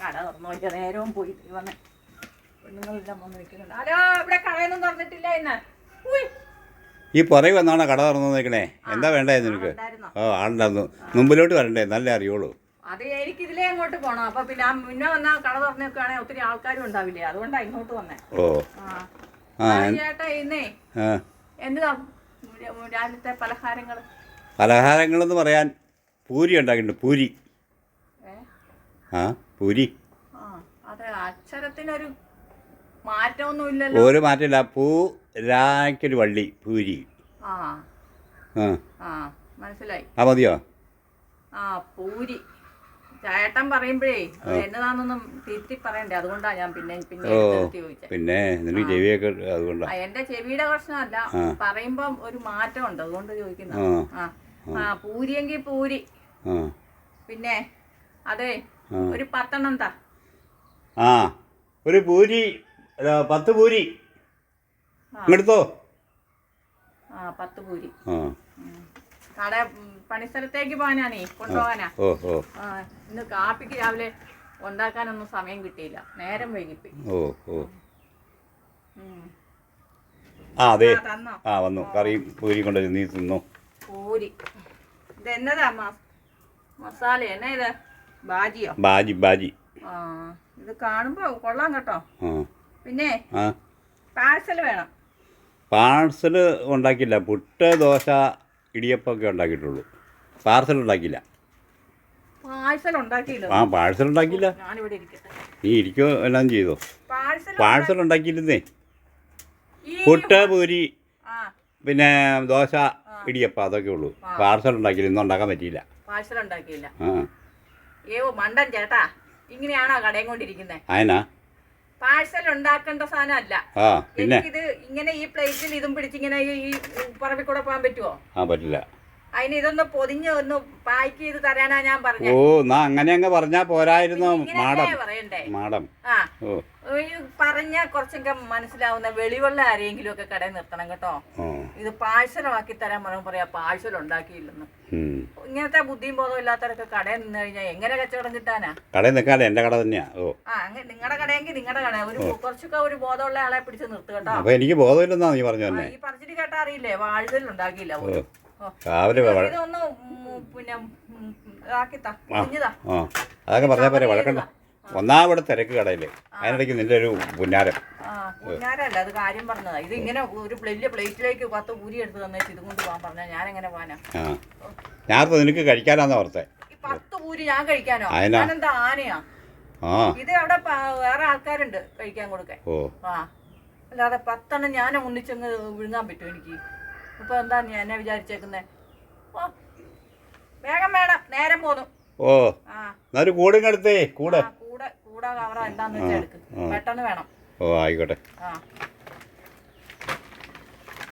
കട തുറന്നു. നോക്കിയ നേരവും പോയി. വന്ന് പെണ്ണുങ്ങളെല്ലാം വന്ന് നിൽക്കുന്നുണ്ട്. ഹലോ ഇവിടെ കടയൊന്നും തുറന്നിട്ടില്ല ഇന്ന്. ഉയ്. ഈ പുറകെ വന്നാണ് കട തുറന്നു നിൽക്കണേ എന്താ വേണ്ടേ നിനക്ക്? ഓ ആളുണ്ടായിരുന്നു. മുമ്പിലോട്ട് വരണ്ടേ? നല്ല അറിയുള്ളൂ. അത് എനിക്ക് ഇതിലേ അങ്ങോട്ട് പോണം. അപ്പൊ പിന്നെ ആ മുന്നേ വന്ന കട തുറന്നു നിൽക്കുകയാണെങ്കിൽ ഒത്തിരി ആൾക്കാരും ഉണ്ടാവില്ലേ? അതുകൊണ്ടാ ഇങ്ങോട്ട് വന്നേ. ഓ. ആ. ചേട്ടാ ഇന്നേ. എന്താ രാവിലത്തെ പലഹാരങ്ങൾ പലഹാരങ്ങളെന്ന് പറയാൻ പൂരി ഉണ്ടാക്കിയിട്ടുണ്ട്. പൂരി. ആ. പൂരി. ആ അതെ അക്ഷരത്തിനൊരു മാറ്റമൊന്നും ഇല്ലല്ലോ ഒരു മാറ്റമില്ല. പൂ രാക്കൊരു വള്ളി പൂരി. മനസ്സിലായി. ആ മതിയോ? ആ പൂരി. ചേട്ടൻ പറയുമ്പോഴേ എന്നതാണെന്നൊന്നും തിരുത്തി പറയണ്ടേ? അതുകൊണ്ടാ ഞാൻ പിന്നെ പിന്നെ പിന്നെ നിനക്ക് ചെവിയൊക്കെ അതുകൊണ്ടാ. എന്റെ ചെവിയുടെ പ്രശ്നമല്ല. പറയുമ്പം ഒരു മാറ്റമുണ്ട്. അതുകൊണ്ട് ചോദിക്കുന്ന ആ. പൂരിയെങ്കിൽ പൂരി. പിന്നെ അതെ. ഒരു പത്തെണ്ണം താ. ആ ഒരു പൂരി പത്ത് പൂരി. എടുത്തോ ഇങ്ങെടുത്തോ ആ പത്ത് പൂരി. കട പണിസ്ഥലത്തേക്ക് പോകാനാണേ കൊണ്ടുപോകാനാ. ഇന്ന് കാപ്പിക്ക് രാവിലെ ഉണ്ടാക്കാനൊന്നും സമയം കിട്ടിയില്ല. നേരം വൈകിപ്പോയി. ഓ ഓ. ആ അതെ. ആ, വന്നു. കറിയും പൂരി കൊണ്ടുവരും. നീ തിന്നു. പൂരി. ഇത് എന്നതാ മ- മസാല എന്നാ ഇത്? ബാജിയോ ബാജി ബാജി ആ ഇത് കാണുമ്പോ കൊള്ളാം കേട്ടോ. പിന്നെ പാഴ്സൽ വേണം. പാഴ്സൽ ഉണ്ടാക്കില്ല പുട്ട് ദോശ ഇടിയപ്പമൊക്കെ ഉണ്ടാക്കിയിട്ടുള്ളൂ. പാർസൽ ഉണ്ടാക്കിയില്ല. പാഴ്സൽ ഉണ്ടാക്കില്ല ആ പാഴ്സൽ ഉണ്ടാക്കിയില്ല. നീ ഇരിക്കോ എല്ലാം ചെയ്തോ? പാഴ്സൽ ഉണ്ടാക്കിയില്ലെന്നേ. പുട്ട് പൂരി പിന്നെ ദോശ ഇടിയപ്പം അതൊക്കെ ഉള്ളൂ. പാർസൽ ഉണ്ടാക്കിയില്ല. ഇന്നും ഉണ്ടാക്കാൻ പറ്റിയില്ല. പാഴ്സൽ ഉണ്ടാക്കിയില്ല. ആ. മണ്ടൻ ചേട്ടാ ഇങ്ങനെയാണോ കടയും കൊണ്ടിരിക്കുന്നത് പാഴ്സൽ ഉണ്ടാക്കേണ്ട സാധനം അല്ല ആ പിന്നെ? എനിക്കിത് ഇങ്ങനെ ഈ പ്ലേറ്റിൽ ഇതും പിടിച്ചിങ്ങനെ ഈ പറമ്പിൽ കൂടെ പോകാൻ പറ്റുമോ ആ പറ്റില്ല. അതിന് ഇതൊന്ന് പൊതിഞ്ഞ് ഒന്ന് പാക്ക് ചെയ്ത് തരാനാ ഞാൻ ഓ പറഞ്ഞത് എന്നാ അങ്ങനെ അങ്ങ് പറഞ്ഞാ പോരായിരുന്നു മാഡം. പറയണ്ടേ? മാഡം. ആ. ഓ. പറഞ്ഞ കുറച്ചൊക്കെ മനസ്സിലാവുന്ന വെളിവെള്ള ആരെങ്കിലും ഒക്കെ കടയിൽ നിർത്തണം കേട്ടോ. ഇത് പാഴ്സലമാക്കി തരാൻ പറയുമ്പോൾ പറയാ പാഴ്സൽ ഉണ്ടാക്കിയില്ലെന്ന്. ഇങ്ങനത്തെ ബുദ്ധിയും ബോധവും ഇല്ലാത്തവരൊക്കെ കടയിൽ നിന്ന് കഴിഞ്ഞാൽ എങ്ങനെ കച്ചവടം കിട്ടാനാ? കടയിൽ നിൽക്കാതെ എന്റെ കട തന്നെയാ. ഓ. ആ നിങ്ങളുടെ കടയെങ്കിൽ നിങ്ങളുടെ കട ഒരു കുറച്ചൊക്കെ ഒരു ബോധമുള്ള ആളെ പിടിച്ച് നിർത്തുക കേട്ടോ. അപ്പോൾ എനിക്ക് ബോധമില്ലെന്നാ നീ പറഞ്ഞു തന്നെ ഈ പറഞ്ഞിട്ട് കേട്ടാ അറിയില്ലേ? പാഴ്സൽ ഉണ്ടാക്കിയില്ല ഓ. രാവിലെ ആ അതൊക്കെ പറഞ്ഞാൽ പോരെ വഴക്കണ്ട. ഒന്നാവിടെ തിരക്ക് കടയിൽ അതിനിടയ്ക്ക് നിന്റെ ഒരു പുന്നാരം കുഞ്ഞാരല്ല അത് കാര്യം പറഞ്ഞതാ. ഇത് ഇങ്ങനെ ഒരു വലിയ പ്ലേറ്റിലേക്ക് പത്ത് പൂരി എടുത്ത് തന്നേച്ച് ഇത് കൊണ്ട് പോകാൻ പറഞ്ഞാൽ ഞാൻ എങ്ങനെ പോകാനാ ഞാൻ നിനക്ക് കഴിക്കാനാന്ന് ഓർത്തെ പത്ത് പൂരി ഞാൻ കഴിക്കാനോ? ഞാനെന്താ ആനയാ? ഇത് അവിടെ വേറെ ആൾക്കാരുണ്ട് കഴിക്കാൻ കൊടുക്കാൻ. ഓ. ആ. അല്ലാതെ പത്തെണ്ണം ഞാൻ ഒന്നിച്ചങ്ങ് വിഴുങ്ങാൻ പറ്റും എനിക്ക്? ഇപ്പൊ എന്താ നീ എന്നെ വിചാരിച്ചേക്കുന്നേ? ഓ വേഗം വേണം. നേരം പോന്നു. ഓ ആ. എന്നൊരു കൂടിങ്ങടുത്തേ കൂടെ. കൂടെ കൂടെ കവറ എന്താന്ന് വെച്ചാൽ എടുക്ക്. പെട്ടെന്ന് വേണം. ഓ ആയിക്കോട്ടെ. ആ.